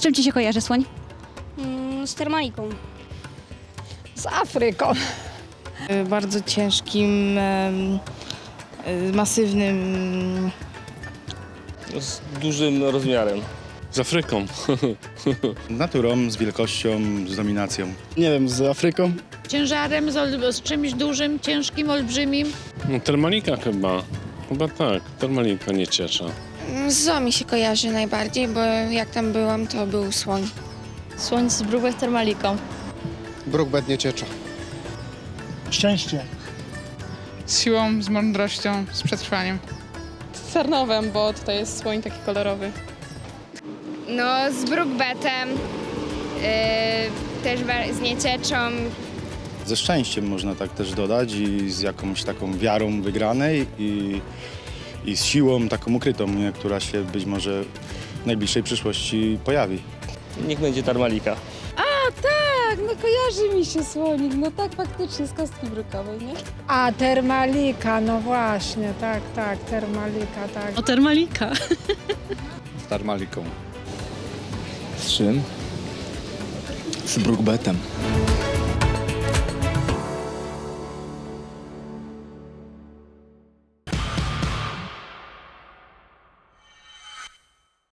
czym ci się kojarzy słoń? Mm, z termaliką. Z Afryką. Y, Bardzo ciężkim, em, y, masywnym Z dużym rozmiarem. Z Afryką. Naturą, z wielkością, z dominacją. Nie wiem, z Afryką? ciężarem, z, ol- z czymś dużym, ciężkim, olbrzymim. No, termalika chyba. Chyba tak. Termalika nie ciecza. Z zoo mi się kojarzy najbardziej, bo jak tam byłam, to był słoń. Słoń z brugę termaliką. Brookbet nie ciecza. Szczęście. Z siłą, z mądrością, z przetrwaniem. z Sarnowem, bo tutaj jest słoń taki kolorowy. No, z Brookbetem, też z niecieczą. Ze szczęściem można tak też dodać i z jakąś taką wiarą wygranej i, i z siłą taką ukrytą, nie, która się być może w najbliższej przyszłości pojawi. Niech będzie tarmalika. Tak, no kojarzy mi się słonik, no tak faktycznie z kostki brukowej, nie? A, termalika, no właśnie, tak, tak, termalika, tak. O termalika. Z Tarmaliką. Z czym? Z Brookbetem.